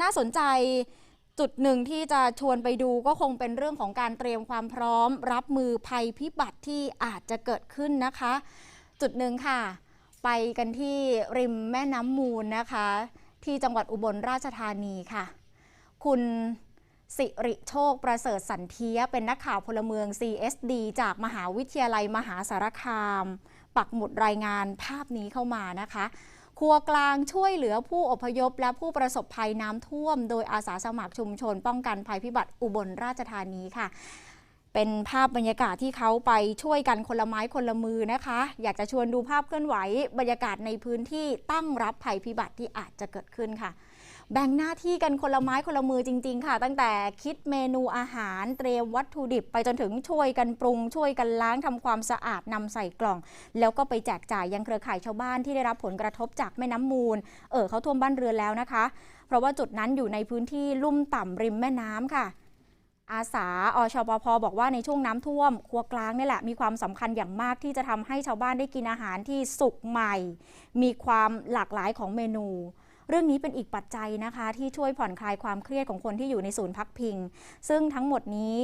น่าสนใจจุดหนึ่งที่จะชวนไปดูก็คงเป็นเรื่องของการเตรียมความพร้อม รับมือภัยพิบัติที่อาจจะเกิดขึ้นนะคะ จุดหนึ่งค่ะ ไปกันที่ริมแม่น้ำมูลนะคะ ที่จังหวัดอุบลราชธานีค่ะ คุณสิริโชคประเสริฐสันเทียเป็นนักข่าวพลเมือง CSD จากมหาวิทยาลัยมหาสารคาม ปักหมุดรายงานภาพนี้เข้ามานะคะ ครัวกลางช่วยเหลือผู้อพยพ และผู้ประสบภัยน้ำท่วม โดยอาสาสมัครชุมชน ป้องกันภัยพิบัติอุบลราชธานีค่ะ เป็นภาพบรรยากาศที่เขาไปช่วยกันคนละไม้คนละมือนะคะ อยากจะชวนดูภาพเคลื่อนไหว บรรยากาศในพื้นที่ตั้งรับภัยพิบัติที่อาจจะเกิดขึ้นค่ะ แบ่งหน้าที่กันคนละไม้คนละมือจริง ๆ ค่ะ ตั้งแต่คิดเมนูอาหารเตรียมวัตถุดิบ ไปจนถึงช่วยกันปรุง ช่วยกันล้างทำความสะอาดนำใส่กล่อง แล้วก็ไปแจกจ่ายยังเครือข่ายชาวบ้านที่ได้รับผลกระทบจากแม่น้ำมูล เออเขาท่วมบ้านเรือนแล้วนะคะ เพราะว่าจุดนั้นอยู่ในพื้นที่ลุ่มต่ำริมแม่น้ำค่ะอาสาอชปพบอกว่าในช่วงน้ำท่วม ครัวกลางนี่แหละมีความสำคัญอย่างมากที่จะทำให้ชาวบ้านได้กินอาหารที่สุกใหม่ มีความหลากหลายของเมนู เรื่องนี้เป็นอีกปัจจัยนะคะ ที่ช่วยผ่อนคลายความเครียดของคนที่อยู่ในศูนย์พักพิง ซึ่งทั้งหมดนี้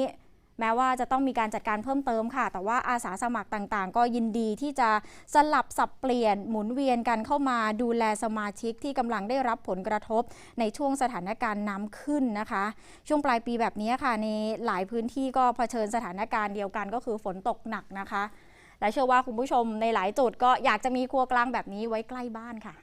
แม้ว่าจะต้องมีการจัดการเพิ่มเติมค่ะ แต่ว่าอาสาสมัครต่างๆ ก็ยินดีที่จะสลับสับเปลี่ยนหมุนเวียนกันเข้ามาดูแลสมาชิกที่กำลังได้รับผลกระทบในช่วงสถานการณ์น้ำขึ้นนะคะ ช่วงปลายปีแบบนี้ค่ะ ในหลายพื้นที่ก็เผชิญสถานการณ์เดียวกันก็คือฝนตกหนักนะคะ และเชื่อว่าคุณผู้ชมในหลายจุดก็อยากจะมีครัวกลางแบบนี้ไว้ใกล้บ้านค่ะ